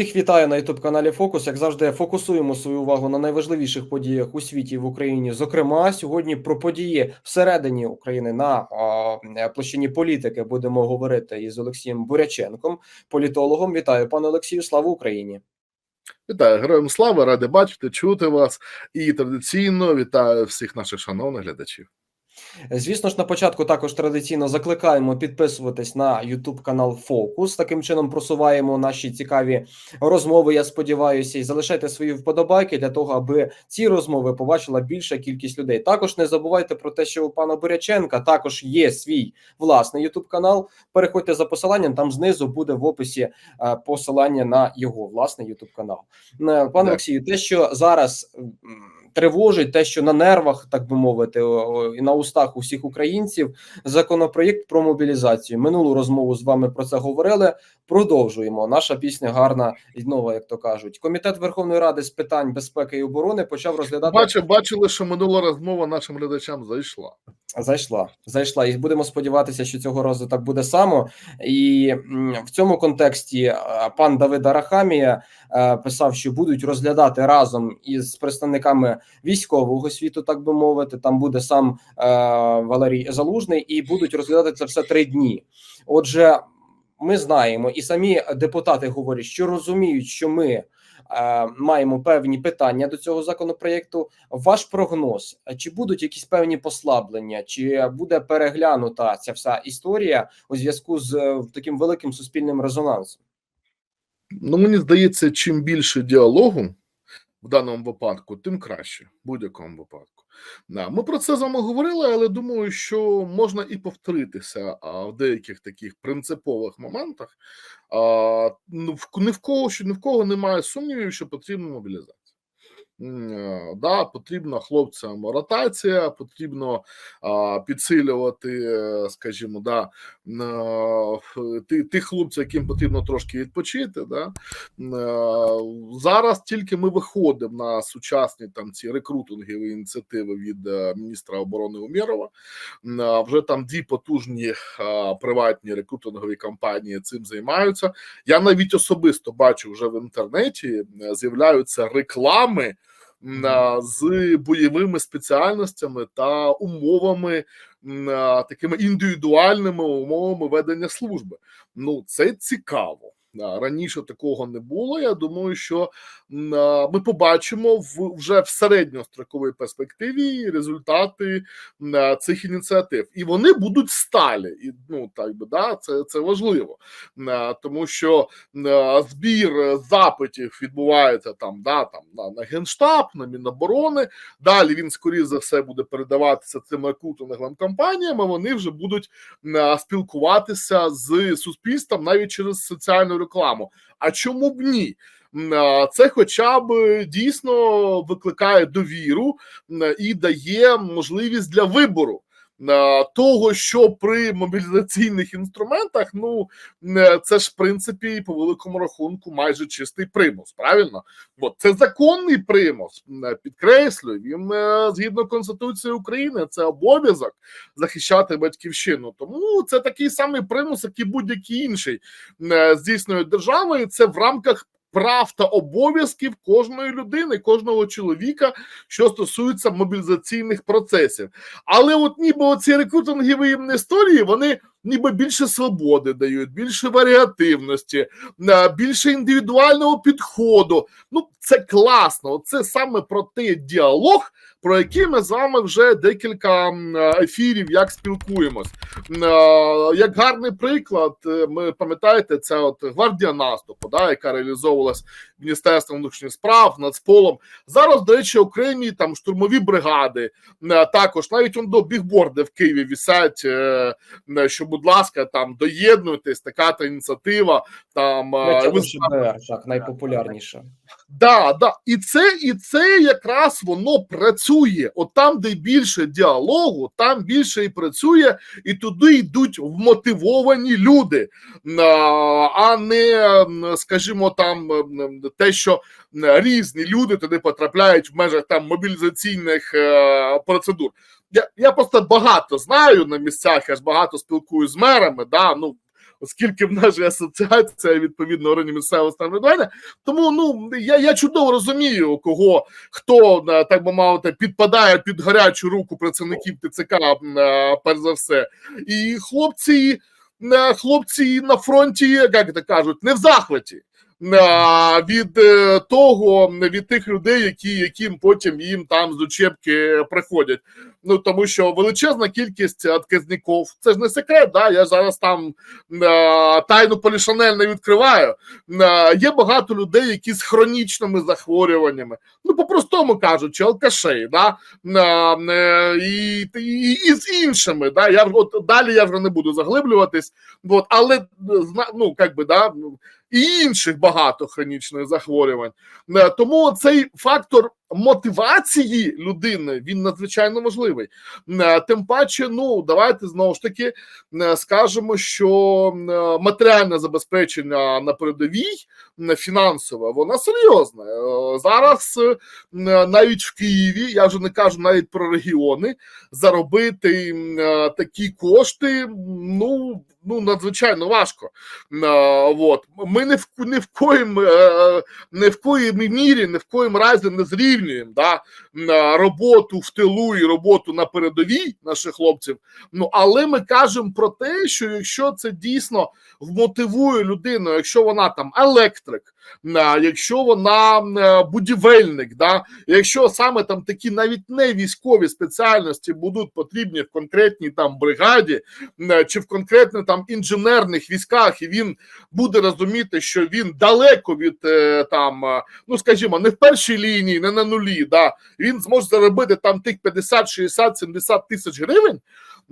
Всіх вітаю на youtube каналі Фокус. Як завжди, фокусуємо свою увагу на найважливіших подіях у світі в Україні. Зокрема, сьогодні про події всередині України на а, площині політики будемо говорити із Олексієм Буряченком, політологом. Вітаю, пане Олексію. Слава Україні! Вітаю героям слави, ради бачити, чути вас і традиційно вітаю всіх наших шановних глядачів. Звісно ж, на початку також традиційно закликаємо підписуватись на YouTube канал Фокус. Таким чином просуваємо наші цікаві розмови. Я сподіваюся, і залишайте свої вподобайки для того, аби ці розмови побачила більша кількість людей. Також не забувайте про те, що у пана Буряченка також є свій власний YouTube канал. Переходьте за посиланням. Там знизу буде в описі е, посилання на його власний YouTube канал. Е, Пане. Олексію, те, що зараз. Тривожить те, що на нервах, так би мовити, і на устах усіх українців законопроєкт про мобілізацію. Минулу розмову з вами про це говорили. Продовжуємо. Наша пісня гарна і нова, як то кажуть. Комітет Верховної Ради з питань безпеки і оборони почав розглядати. Бачу, бачили, що минула розмова нашим глядачам зайшла. Зайшла, зайшла, і будемо сподіватися, що цього разу так буде само. І в цьому контексті е, пан Давид Арахамія е, писав, що будуть розглядати разом із представниками військового світу, так би мовити. Там буде сам е, Валерій Залужний, і будуть розглядати це все три дні. Отже, ми знаємо, і самі депутати говорять, що розуміють, що ми е, маємо певні питання до цього законопроєкту. Ваш прогноз: чи будуть якісь певні послаблення, чи буде переглянута ця вся історія у зв'язку з е, таким великим суспільним резонансом? Ну, мені здається, чим більше діалогу в даному випадку, тим краще в будь-якому випадку. Ми про це з вами говорили, але думаю, що можна і повторитися а, в деяких таких принципових моментах. Ну, ні в кого що ні в кого немає сумнівів, що потрібна мобілізація. Е, Да, потрібна хлопцям ротація, потрібно а, підсилювати, е, скажімо, да, е, ти- тих хлопців, яким потрібно трошки відпочити. Да. Зараз тільки ми виходимо на сучасні там ці рекрутингові ініціативи від міністра оборони Умєрова. Вже там дві потужні приватні рекрутингові компанії цим займаються. Я навіть особисто бачу вже в інтернеті з'являються реклами з бойовими спеціальностями та умовами такими індивідуальними умовами ведення служби. Ну це цікаво. Раніше такого не було. Я думаю, що ми побачимо в вже в середньостроковій перспективі результати цих ініціатив, і вони будуть сталі. І ну так би да, це, це важливо, тому що збір запитів відбувається там, да, там на, на генштаб, на Міноборони. Далі він, скоріш за все, буде передаватися цим рекрутинговим компаніям. Вони вже будуть спілкуватися з суспільством навіть через соціальну рекламу. А чому б ні? Це хоча б е, дійсно викликає довіру і дає можливість для вибору. Е, Того, що при мобілізаційних інструментах, ну не- це ж в принципі по великому рахунку майже чистий примус. Правильно? От це законний примус. М, Підкреслюю, він е, згідно Конституції України, це обов'язок захищати батьківщину. Тому це такий самий примус, як і будь-який інший е, здійснює держава, і це в рамках. Прав та обов'язків кожної людини, кожного чоловіка, що стосується мобілізаційних процесів. Але от ніби оці рекрутингові історії, вони ніби більше свободи дають, більше варіативності, е, більше індивідуального підходу. Ну, це класно. Це саме про той діалог, про який ми з вами вже декілька ефірів як спілкуємось. Е, Як гарний приклад, е, ми пам'ятаєте, це от гвардія наступу, да, яка реалізовувалась Міністерством внутрішніх справ, Нацполом. Зараз, до речі, окремі там штурмові бригади, також навіть он до бігборди в Києві вісять, е, е, що, будь ласка, там доєднуйтесь, така та ініціатива. Там е, ви так найпопулярніша. Да, да, і це, і це якраз воно працює. От там, де більше діалогу, там більше і працює, і туди йдуть вмотивовані люди, а, а не, скажімо, там те, що різні люди туди потрапляють в межах там мобілізаційних е, процедур. Я, я просто багато знаю на місцях, я ж багато спілкуюсь з мерами. Да, ну оскільки в нас же асоціація відповідно органів місцевого самоврядування. Тому ну я, я чудово розумію, кого хто е, так би мовити підпадає під гарячу руку працівників ТЦК, е, перш за все, і хлопці, е, хлопці на фронті, як це кажуть, не в захваті. Е, Від е, того, від тих людей, які яким потім їм там з учебки приходять. Ну тому що величезна кількість отказників, це ж не секрет. Да? Я зараз там е, тайну полішанель не відкриваю. Є багато людей, які з хронічними захворюваннями, ну по-простому кажучи, алкашей, да? І, і, і з іншими. Да? Я, от, далі я вже не буду заглиблюватись, от, але ну, как би, да, і інших багато хронічних захворювань. Е, Тому цей фактор мотивації людини він надзвичайно важливий. Е, Тим паче, ну давайте знову ж таки е, скажемо, що е, матеріальне забезпечення на передовій фінансове, воно серйозне. Е, Зараз навіть в Києві, я вже не кажу навіть про регіони, заробити такі кошти, ну. Ну, надзвичайно важко. От. Ми не в не в коїм не в коїм мірі, не в коїм разі не зрівнюємо да, на роботу в тилу і роботу на передовій наших хлопців. Ну але ми кажемо про те, що якщо це дійсно вмотивує людину, якщо вона там електрик, а, якщо вона е, будівельник, да, якщо саме там такі навіть не військові спеціальності будуть потрібні в конкретній там бригаді е, чи в конкретних там інженерних військах, і він буде розуміти, що він далеко від е, там, е, ну скажімо, не в першій лінії, не на нулі, да, він зможе заробити там тих 50, 60, 70 тисяч гривень.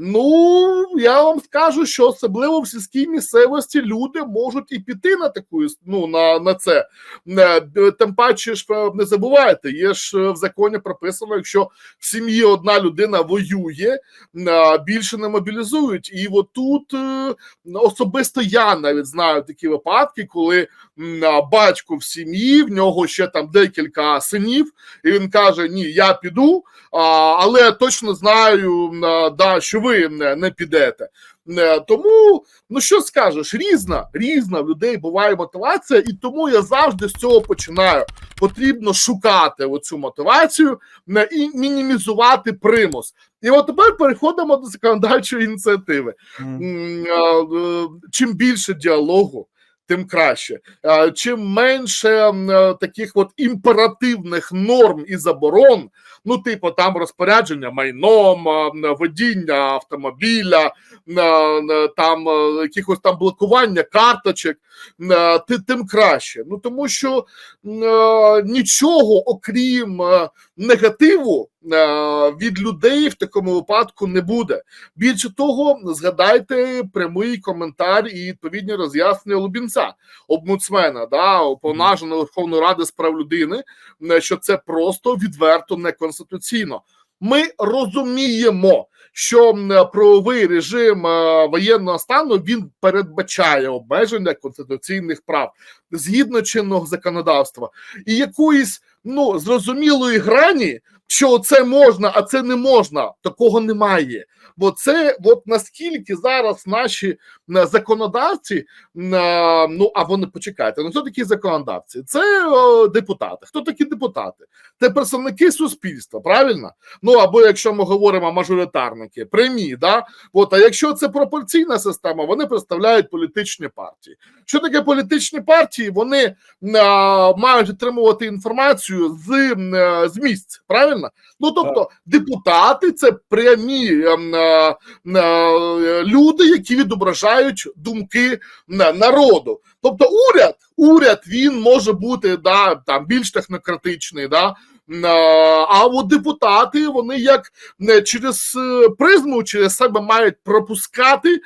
Ну, я вам скажу, що особливо в сільській місцевості люди можуть і піти на таку ну, на, на це. Е, Тим паче ж е, не забувайте, є ж е, в законі прописано, якщо в сім'ї одна людина воює, більше не мобілізують. І от тут е, особисто я навіть знаю такі випадки, коли батько в сім'ї, в нього ще там декілька синів, і він каже: Ні, я піду, але точно знаю, да, що ви не, не підете. Е, Тому, ну що скажеш, різна, різна в людей буває мотивація, і тому я завжди з цього починаю. Потрібно шукати оцю мотивацію е, і мінімізувати примус. І от тепер переходимо до законодавчої ініціативи. Е, Чим більше діалогу, тим краще. Чим менше е, таких от імперативних норм і заборон, ну, типу, там розпорядження майном, водіння автомобіля, там якихось там блокування карточок, тим краще. Ну тому що нічого окрім негативу від людей в такому випадку не буде. Більше того, згадайте прямий коментар і відповідні роз'яснення Лубінця, омбудсмена, да, уповноваженого Верховної Ради з прав людини, що це просто відверто неконституційно. Ми розуміємо, що правовий режим е, воєнного стану він передбачає обмеження конституційних прав згідно чинного законодавства. І якоїсь ну зрозумілої грані, що це можна, а це не можна. Такого немає. Бо це от наскільки зараз наші законодавці, ну а вони почекайте, ну хто такі законодавці? Це е, депутати. Хто такі депутати? Це представники суспільства, правильно? Ну або якщо ми говоримо мажоритарники, прямі, да? От, а якщо це пропорційна система, вони представляють політичні партії. Що таке політичні партії? Вони е, мають отримувати інформацію з, е, з місць, правильно? Ну тобто, депутати це прямі ем, е, е, люди, які відображають думки народу. Тобто, уряд, уряд він може бути да, там більш технократичний, да. А от депутати вони як через призму через себе мають пропускати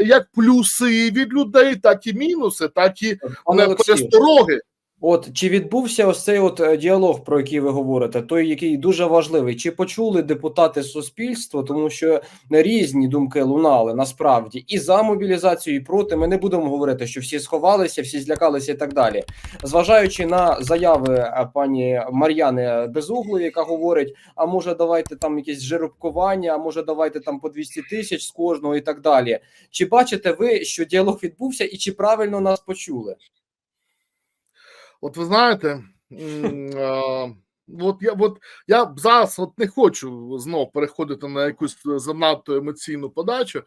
як плюси від людей, так і мінуси, так і перестороги. От чи відбувся ось цей от е, діалог, про який ви говорите, той, який дуже важливий? Чи почули депутати суспільство, тому що різні думки лунали насправді і за мобілізацію, і проти. Ми не будемо говорити, що всі сховалися, всі злякалися і так далі. Зважаючи на заяви е, пані Мар'яни Безуглої, яка говорить: а може, давайте там якесь жеребкування, а може, давайте там по 200 тисяч з кожного і так далі. Чи бачите ви, що діалог відбувся, і чи правильно нас почули? От ви знаєте, от я от я зараз от не хочу знов переходити на якусь занадто емоційну подачу.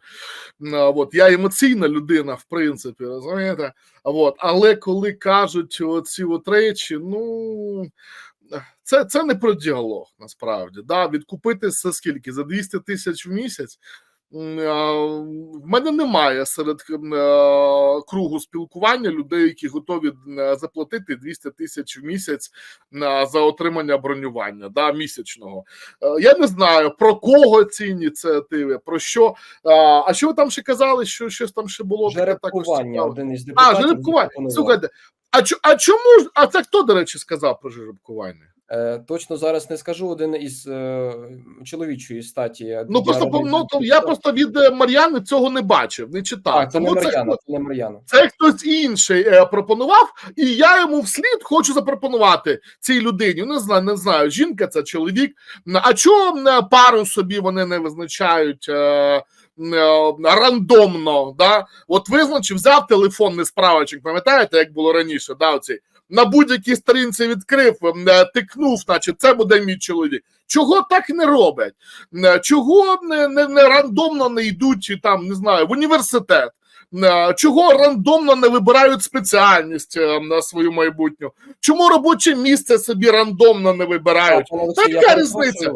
От я емоційна людина, в принципі, розумієте? От, але коли кажуть оці от речі, ну. Це, це не про діалог насправді. Да? Відкупитися скільки? За 200 тисяч в місяць. М, В мене немає серед е, кругу спілкування людей, які готові е, заплатити 200 тисяч в місяць за отримання бронювання да, місячного. Е, Я не знаю про кого ці ініціативи, про що. А, що ви там ще казали? Що щось там ще було таке також Жеребкування один із А, жеребкування. Слухайте, а, чо- а чому? А це хто, до речі, сказав про жеребкування? Е, точно зараз не скажу один із е, чоловічої статі. Ну просто ну, то я просто від е, Мар'яни цього не бачив, не читав. так, це не Мар'яна, це не Мар'яна. це хтось інший е, пропонував, і я йому вслід хочу запропонувати цій людині. Не знаю, не знаю, жінка це чоловік. А чого пару собі вони не визначають рандомно? Да? От визначив, взяв телефонний справочок, пам'ятаєте, як було раніше? Да, оці? На будь-якій сторінці відкрив, е, тикнув, значить, це буде мій чоловік. Чого так не роблять? Е, Чого не, не, не рандомно не йдуть чи там, не знаю, в університет? Е, Чого рандомно не вибирають спеціальність е, на свою майбутню? Чому робоче місце собі рандомно не вибирають? Так, пане Олексію, я яка різниця?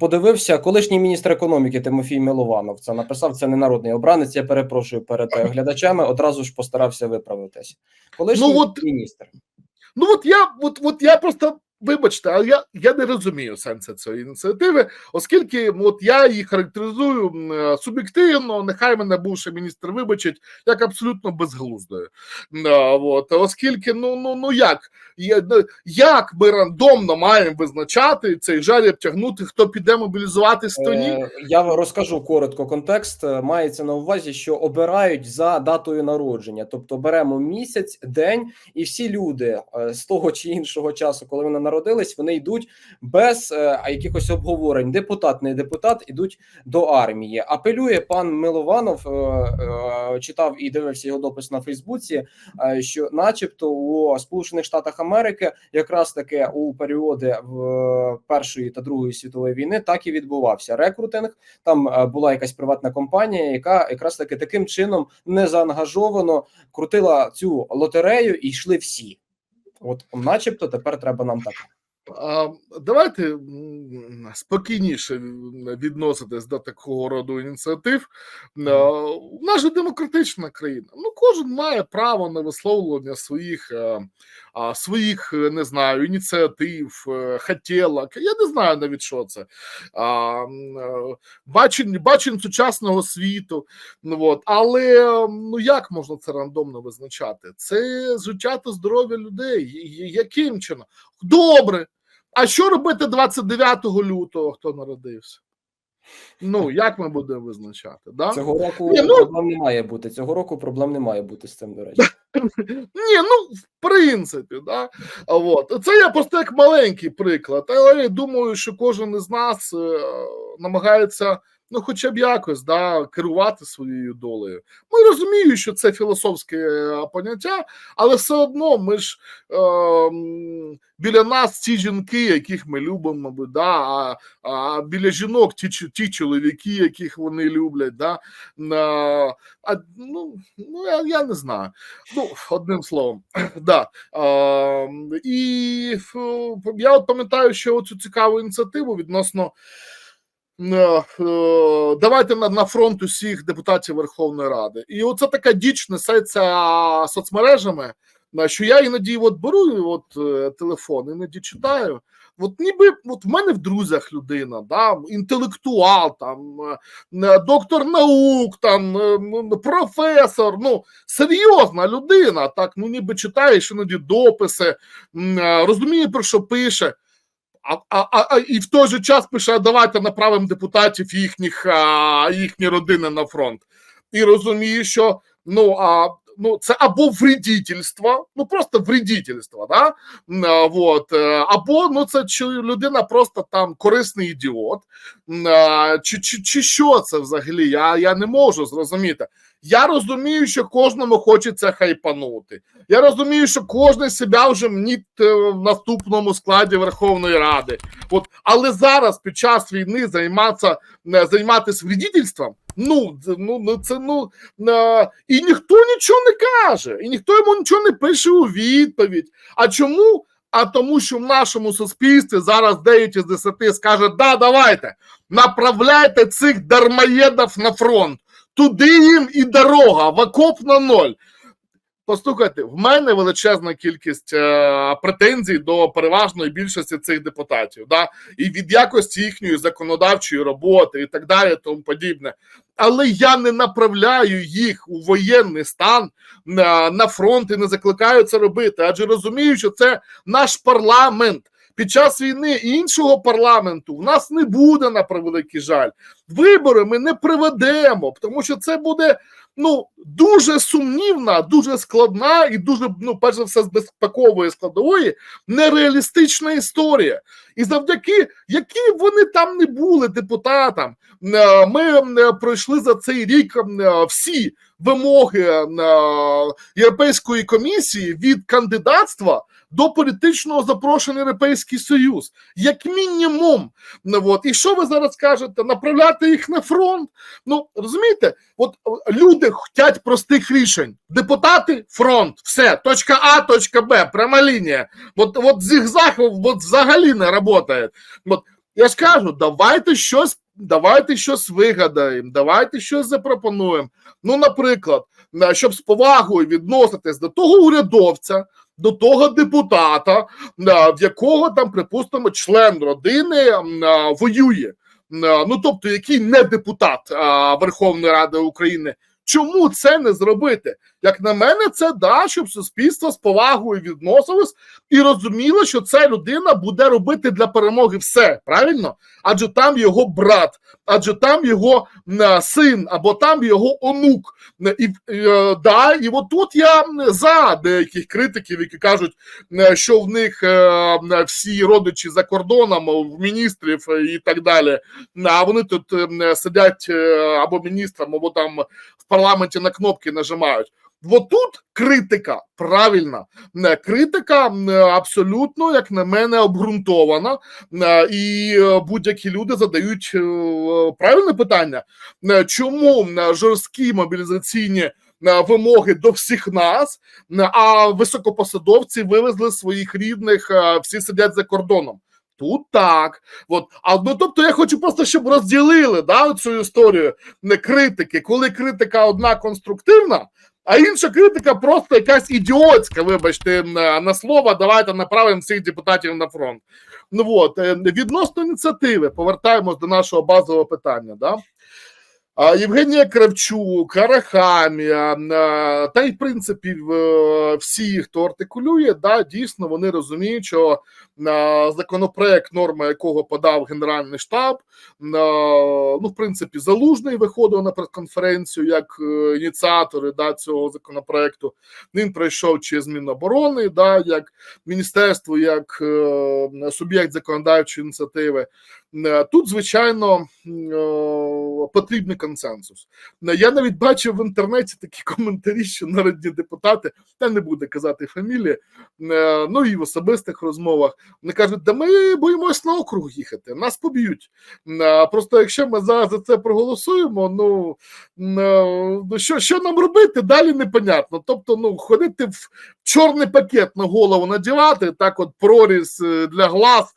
Подивився, колишній міністр економіки Тимофій Милованов це написав. Це не народний обранець. Я перепрошую перед е, глядачами. Одразу ж постарався виправитись. Колишній Ну, от- міністр. Ну от я, от, от я просто. Вибачте, але я, я не розумію сенсу цієї ініціативи, оскільки от я її характеризую е, суб'єктивно, нехай мене бувший міністр вибачить, як абсолютно безглуздою. От, оскільки, ну ну ну як, ну, як ми рандомно маємо визначати цей жаліб тягнути, хто піде мобілізуватись, хто ні? Е, Я розкажу коротко контекст. Е, Мається на увазі, що обирають за датою народження, тобто беремо місяць, день, і всі люди е, з того чи іншого часу, коли вони народились, вони йдуть без е, якихось обговорень. Депутат, не депутат, ідуть до армії. Апелює пан Милованов, е, е, читав і дивився його допис на Фейсбуці, е, що, начебто, у Сполучених Штатах Америки якраз таки у періоди в е, Першої та Другої світової війни так і відбувався рекрутинг. Там е, була якась приватна компанія, яка якраз таки таким чином не заангажовано крутила цю лотерею і йшли всі. От, начебто, тепер треба нам так. А, Давайте спокійніше відноситись до такого роду ініціатив. У нас же демократична країна. Ну, кожен має право на висловлення своїх, е, своїх е, не знаю, ініціатив, е, хотілок. Я не знаю навіть що це. Е, Бачень, бачень сучасного світу. Ну, от. Але ну як можна це рандомно визначати? Це та здоров'я людей. Яким чином? Добре. А що робити 29 лютого, хто народився? Ну, як ми будемо визначати? Да? Цього року Ні, ну- проблем не має бути. Цього року проблем не має бути з цим, до речі. Ні, ну в принципі, да. От. Це я просто як маленький приклад, але я думаю, що кожен із нас е, намагається. Ну, хоча б якось да, керувати своєю долею. Ми розуміємо, що це філософське е, поняття, але все одно ми ж е, біля нас ті жінки, яких ми любимо, да, а, а біля жінок ті, ті чоловіки, яких вони люблять. Да, а, ну, ну я, я не знаю. Ну, одним словом, да. А, і я от пам'ятаю, що цю цікаву ініціативу відносно. Е, е, Давайте на, фронт усіх депутатів Верховної Ради. І оце така діч несеться соцмережами, що я іноді от беру от, е, телефон, іноді читаю. от ніби от в мене в друзях людина, да, інтелектуал, там, доктор наук, там, професор, ну, серйозна людина, так, ну ніби читаєш іноді дописи, розуміє, про що пише. А, а, а, і в той же час пише: давайте направимо депутатів їхніх, а, їхні родини на фронт. І розуміє, що ну, а, ну, це або вредительство, ну просто вредительство, да? А, вот, е, або ну, це чи людина просто там корисний ідіот, а, чи, чи, чи що це взагалі? Я, я не можу зрозуміти. Я розумію, що кожному хочеться хайпанути. Я розумію, що кожен себе вже мніть е, в наступному складі Верховної Ради. От, але зараз під час війни займатися е, займатися вредительством, ну, ну, ну це ну е, і ніхто нічого не каже, і ніхто йому нічого не пише у відповідь. А чому? А тому, що в нашому суспільстві зараз 9 із 10 скаже: да, давайте, направляйте цих дармоєдів на фронт. Туди їм і дорога, в окоп на ноль. Послухайте, в мене величезна кількість е, претензій до переважної більшості цих депутатів, да, і від якості їхньої законодавчої роботи, і так далі, тому подібне. Але я не направляю їх у воєнний стан на, на фронт і не закликаю це робити, адже розумію, що це наш парламент. Під час війни іншого парламенту в нас не буде на превеликий жаль. Вибори ми не проведемо, тому що це буде ну дуже сумнівна, дуже складна і дуже, ну, перш за все, з безпекової складової, нереалістична історія. І завдяки які вони там не були депутатам, е, ми е, пройшли за цей рік е, всі вимоги е, Європейської комісії від кандидатства до політичного запрошення Європейський Союз, як мінімум. Ну, от. І що ви зараз кажете? Направляти їх на фронт? Ну розумієте, от е, люди хочуть простих рішень. Депутати фронт, все, точка А, точка Б, пряма лінія. От, от зігзаг от взагалі не працює. От я ж кажу, давайте щось, давайте щось вигадаємо, давайте щось запропонуємо. Ну, наприклад, щоб з повагою відноситись до того урядовця, до того депутата, в якого там, припустимо, член родини воює. Ну, тобто, який не депутат Верховної Ради України. Чому це не зробити? Як на мене, це да, щоб суспільство з повагою відносилось і розуміло, що ця людина буде робити для перемоги все правильно, адже там його брат, адже там його м, син, або там його онук. Е, І, е, да, і от тут я за деяких критиків, які кажуть, е, що в них е, всі родичі за кордоном, в міністрів е, і так далі. А вони тут е, сидять е, або міністром, або там в парламенті на кнопки нажимають. От тут критика правильна, Е, критика абсолютно, як на мене, обґрунтована, Е, і е, будь-які люди задають е, правильне питання, Е, чому е, жорсткі мобілізаційні е, вимоги до всіх нас, е, а високопосадовці вивезли своїх рідних, е, всі сидять за кордоном. Тут так, от а ну тобто я хочу просто, щоб розділили да, цю історію не критики, коли критика одна конструктивна, а інша критика просто якась ідіотська, вибачте, на, на слово, давайте направимо всіх депутатів на фронт. Ну от е, відносно ініціативи, повертаємось до нашого базового питання. Да? Євгенія Кравчук, Арахамія, е, та й в принципі всі, хто артикулює, да, дійсно вони розуміють, що законопроект, норма якого подав Генеральний штаб, ну, в принципі, залужний виходив на прес-конференцію як е, ініціатори да, цього законопроекту. Він пройшов через Міноборони, да, як міністерство, як е, суб'єкт законодавчої ініціативи. Е, Тут, звичайно, е, потрібний консенсус. Е, Я навіть бачив в інтернеті такі коментарі, що народні депутати, я не буду казати фамілії, ну і в особистих розмовах, вони кажуть, да ми боїмось на округ їхати, нас поб'ють. Просто якщо ми зараз за це проголосуємо, ну ну, що, що нам робити, далі непонятно. Тобто, ну, ходити в чорний пакет на голову надівати, так от проріз для глаз,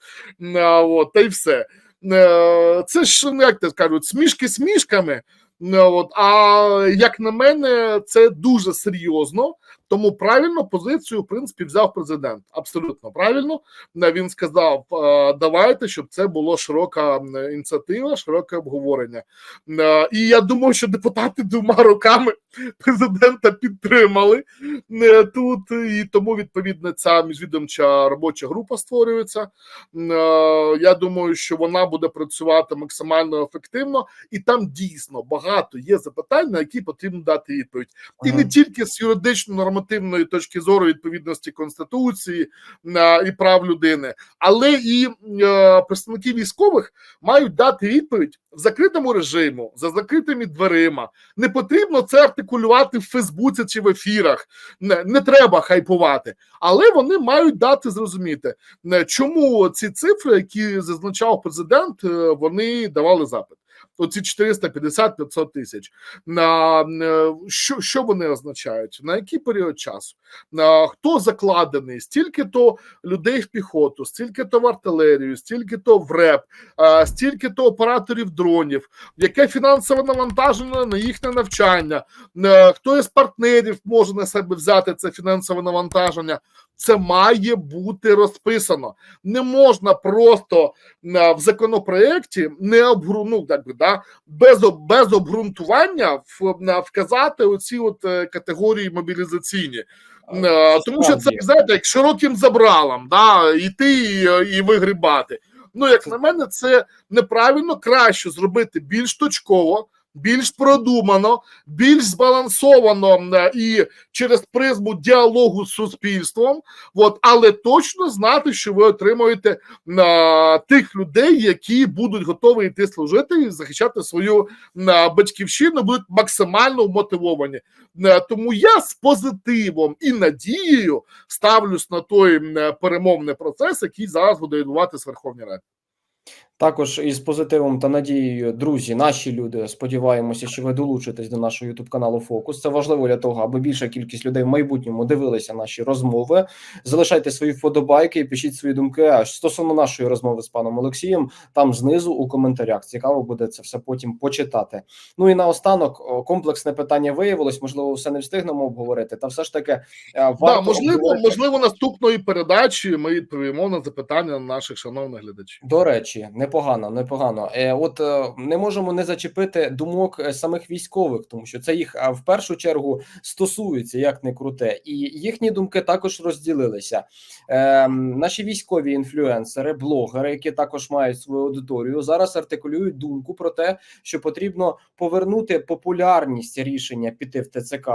от, та й все. Е, Це ж, ну, як те кажуть, смішки смішками. Ну, от, а як на мене, це дуже серйозно, Тому правильно позицію в принципі взяв президент. Абсолютно правильно. Е, Він сказав: е, давайте, щоб це було широка ініціатива, широке обговорення. Е, І я думаю, що депутати двома руками президента підтримали тут, і тому відповідно ця міжвідомча робоча група створюється. Я думаю, що вона буде працювати максимально ефективно, і там дійсно багато є запитань, на які потрібно дати відповідь, і не тільки з юридично-нормативної точки зору відповідності конституції і прав людини, але і е, представники військових мають дати відповідь в закритому режиму за закритими дверима. Не потрібно це артикулювати в Фейсбуці чи в ефірах. Не, не треба хайпувати, але вони мають дати зрозуміти, е, чому ці цифри, які зазначав президент, е, вони давали запит. Оці 450-500 тисяч. Е, що, що вони означають? На який період часу? Хто закладений? Стільки то людей в піхоту, стільки то в артилерію, стільки то в РЕП, стільки то операторів дронів, яке фінансове навантаження на їхнє навчання, Е, хто із партнерів може на себе взяти це фінансове навантаження. Це має бути розписано. Не можна просто е, в законопроекті не обгру... ну, так би, да, без, без обґрунтування в- вказати оці от е, категорії мобілізаційні. Е, Тому що це знаєте, як широким забралом, да, іти і, і вигрібати. Ну, як на мене, це неправильно краще зробити більш точково, більш продумано, більш збалансовано е, і через призму діалогу з суспільством. От, але точно знати, що ви отримуєте на тих людей, які будуть готові йти служити і захищати свою на батьківщину, будуть максимально вмотивовані. Е, Тому я з позитивом і надією ставлюсь на той е, перемовний процес, який зараз буде відбуватися в Верховній Раді. Також із позитивом та надією, друзі, наші люди. Сподіваємося, що ви долучитесь до нашого youtube каналу Фокус. Це важливо для того, аби більша кількість людей в майбутньому дивилися наші розмови. Залишайте свої вподобайки, і пишіть свої думки. А стосовно нашої розмови з паном Олексієм, там знизу у коментарях цікаво буде це все потім почитати. Ну і наостанок комплексне питання виявилось. Можливо, все не встигнемо обговорити. Та все ж таки е, варто Да, можливо, обговорити- можливо, наступної передачі ми відповімо на запитання наших шановних глядачів. До речі, непогано, непогано. Е, от е, не можемо не зачепити думок е, самих військових, тому що це їх в першу чергу стосується, як не круте, і їхні думки також розділилися. Е, наші військові інфлюенсери, блогери, які також мають свою аудиторію, зараз артикулюють думку про те, що потрібно повернути популярність рішення піти в ТЦК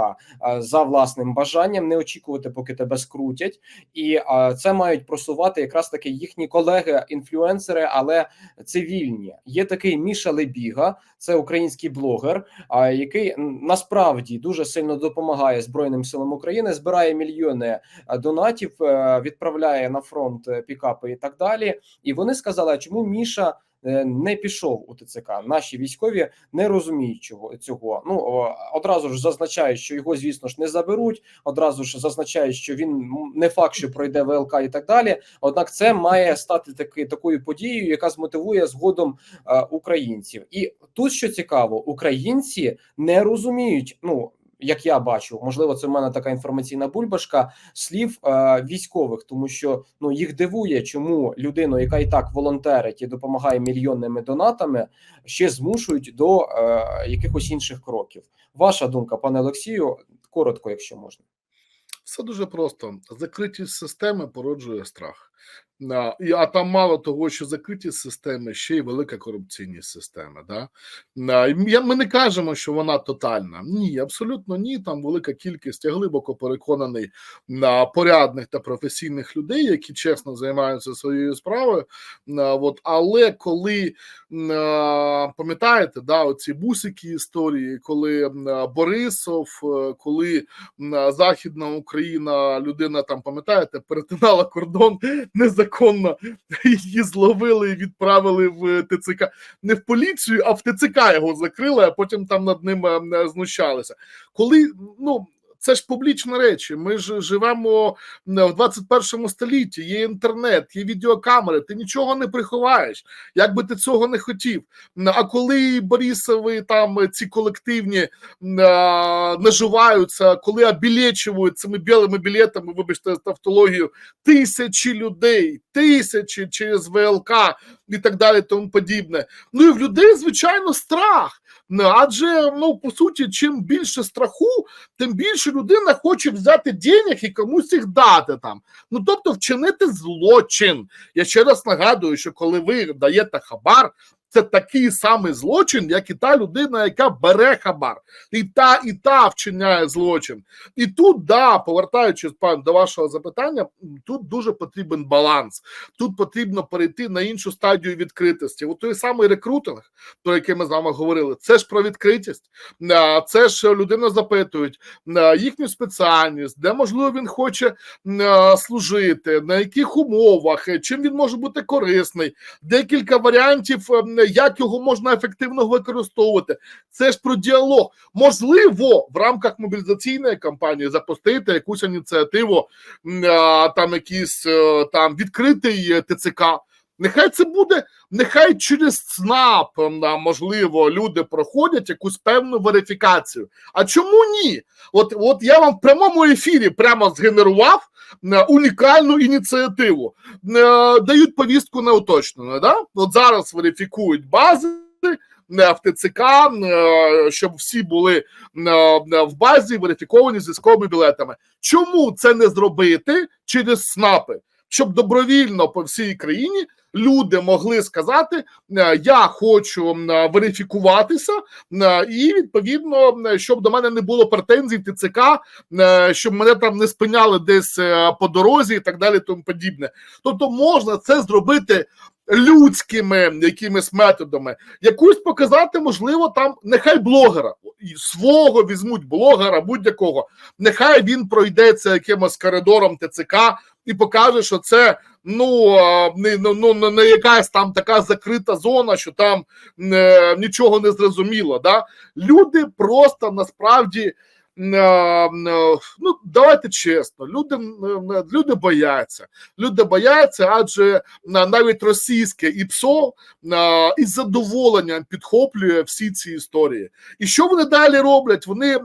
за власним бажанням, не очікувати, поки тебе скрутять, і це мають просувати якраз таки їхні колеги-інфлюенсери, але цивільні. Є такий Міша Лебіга, це український блогер, який насправді дуже сильно допомагає Збройним силам України, збирає мільйони донатів, е, відправляє на фронт е, пікапи і так далі. І вони сказали, чому Міша. Е, Не пішов у ТЦК. Наші військові не розуміють чого цього. Ну одразу ж зазначають, що його, звісно ж, не заберуть. Одразу ж зазначають, що він не факт, що пройде ВЛК і так далі. Однак, це має стати таки такою подією, яка змотивує згодом е, українців. І тут що цікаво, українці не розуміють. Ну як я бачу, можливо, це в мене така інформаційна бульбашка слів е, військових, тому що ну їх дивує, чому людину, яка і так волонтерить і допомагає мільйонними донатами, ще змушують до е, якихось інших кроків. Ваша думка, пане Олексію, коротко, якщо можна. Все дуже просто. Закритість системи породжує страх. А, там мало того, що закритість системи, ще й велика корупційність системи. Да? Ми не кажемо, що вона тотальна. Ні, абсолютно ні. Там велика кількість, я глибоко переконаний на порядних та професійних людей, які чесно займаються своєю справою. От, але коли пам'ятаєте, да, оці бусики історії, коли Борисов, е, коли Західна Україна, людина там, пам'ятаєте, перетинала кордон незаконно, її зловили і відправили в ТЦК. Не в поліцію, а в ТЦК його закрили, а потім там над ним е, знущалися. Коли ну. Це ж публічні речі. Ми ж живемо в 21 столітті. Є інтернет, є відеокамери. Ти нічого не приховаєш, як би ти цього не хотів. А коли Борисови там ці колективні а, наживаються, коли обілечують цими білими білетами, вибачте тавтологію, тисячі людей, тисячі через ВЛК і так далі, тому подібне. Ну і в людей, звичайно, страх. Адже ну по суті, чим більше страху, тим більше людина хоче взяти денег і комусь їх дати там. Ну тобто, вчинити злочин. Я ще раз нагадую, що коли ви даєте хабар. Це такий самий злочин, як і та людина, яка бере хабар, і та, і та вчиняє злочин. І тут, да, повертаючись пан до вашого запитання, тут дуже потрібен баланс. Тут потрібно перейти на іншу стадію відкритості. От той самий рекрутинг, про який ми з вами говорили, це ж про відкритість. Це ж людина запитують їхню спеціальність, де можливо він хоче служити, на яких умовах, е, чим він може бути корисний, декілька варіантів, е, як його можна ефективно використовувати. Це ж про діалог. Можливо, в рамках мобілізаційної кампанії запустити якусь ініціативу, там якийсь е, там відкритий е, ТЦК. Нехай це буде, нехай через ЦНАП, можливо, люди проходять якусь певну верифікацію. А чому ні? От, от я вам в прямому ефірі прямо згенерував е, унікальну ініціативу. Е, Дають повістку неуточнену. Да? От зараз верифікують бази. е, В ТЦК, щоб всі були в базі верифіковані з військовими білетами. Чому це не зробити через СНАПи? Щоб добровільно по всій країні люди могли сказати: е, Я хочу е, верифікуватися, е, і відповідно, щоб до мене не було претензій ТЦК, щоб мене там не спиняли десь по дорозі і так далі, тому подібне. Тобто можна це зробити. Людськими якимись методами, якусь показати, можливо, там нехай блогера свого візьмуть блогера будь-якого, нехай він пройдеться якимось коридором ТЦК і покаже, що це ну не, ну, ну, не- якась там така закрита зона, що там е, нічого не зрозуміло. Да? Люди просто насправді. Ну, давайте чесно, люди, люди бояться. Люди бояться, адже навіть російське ІПСО із задоволенням підхоплює всі ці історії. І що вони далі роблять? Вони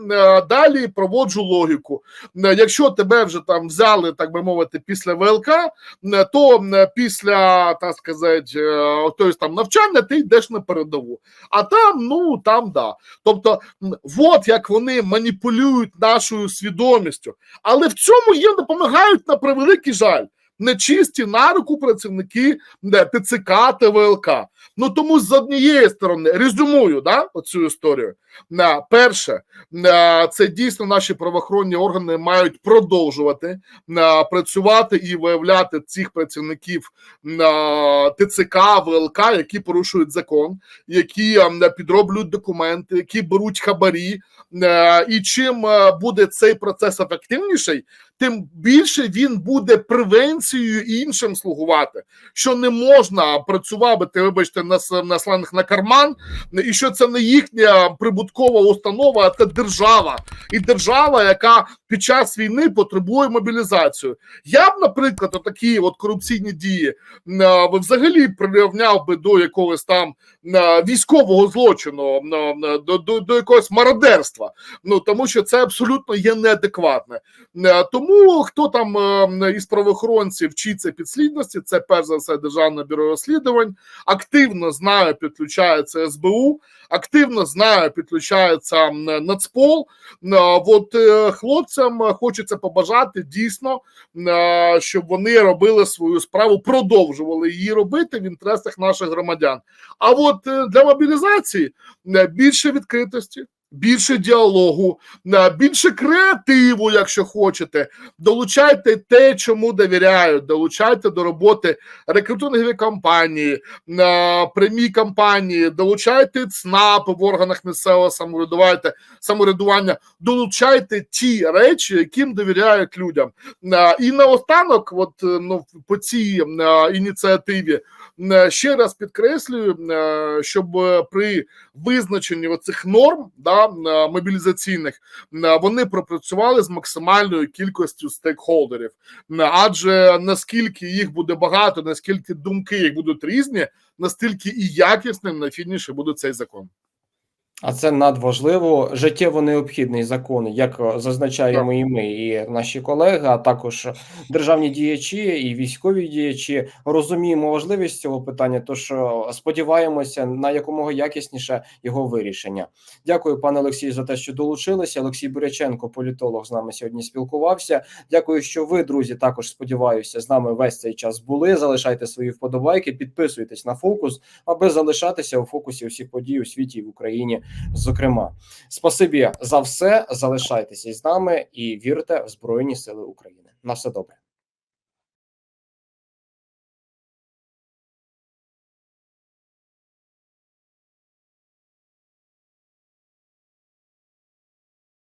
далі проводжу логіку. Якщо тебе вже там взяли, так би мовити, після ВЛК, то після так сказати, тобто, там навчання ти йдеш на передову. А там, ну там да. Тобто, от як вони маніпулюють нашою свідомістю, але в цьому їм допомагають на превеликий жаль. Нечисті на руку працівники е, ТЦК та ВЛК. Ну тому з однієї сторони резюмую да, оцю історію. На перше, це дійсно наші правоохоронні органи мають продовжувати працювати і виявляти цих працівників ТЦК, ВЛК, які порушують закон, які ем, підроблюють документи, які беруть хабарі. І чим е, буде цей процес ефективніший, тим більше він буде превенцією іншим слугувати, що не можна працювати, вибачте, на, с- на карман, і що це не їхня прибуткова установа, а це держава, і держава, яка під час війни потребує мобілізацію. Я б, наприклад, отакі от корупційні дії взагалі прирівняв би до якогось там військового злочину, до, до, до якогось мародерства. Ну тому що це абсолютно є неадекватне. Тому хто там із правоохоронців вчиться підслідності, це перш за все державне бюро розслідувань. Активно знаю, підключається СБУ, активно знаю, підключається Нацпол. Е, От е, хлопцям хочеться побажати дійсно, е, щоб вони робили свою справу, продовжували її робити в інтересах наших громадян. А от для мобілізації більше відкритості. Більше діалогу, більше креативу, якщо хочете. Долучайте те, чому довіряють. Долучайте до роботи рекрутингові кампанії, прямі кампанії, долучайте ЦНАПи в органах місцевого самоврядування, самоврядування, долучайте ті речі, яким довіряють людям. І наостанок, от ну по цій ініціативі, ще раз підкреслюю, е, щоб е, при визначенні оцих норм, да, е, мобілізаційних, е, вони пропрацювали з максимальною кількістю стейкхолдерів. Е, Адже наскільки їх буде багато, наскільки думки їх будуть різні, настільки і якісним на фініші буде цей закон. А це надважливо, життєво необхідний закон, як е, зазначаємо і ми, і наші колеги, а також державні діячі і військові діячі розуміємо важливість цього питання. Тож е, сподіваємося на якомога якісніше його вирішення. Дякую, пане Олексію, за те, що долучилися. Олексій Буряченко, політолог, з нами сьогодні спілкувався. Дякую, що ви, друзі, також сподіваюся, з нами весь цей час були. Залишайте свої вподобайки, підписуйтесь на фокус, аби залишатися у фокусі усіх подій у світі і в Україні. Зокрема, спасибі за все. Залишайтеся з нами і вірте в Збройні Сили України. На все добре.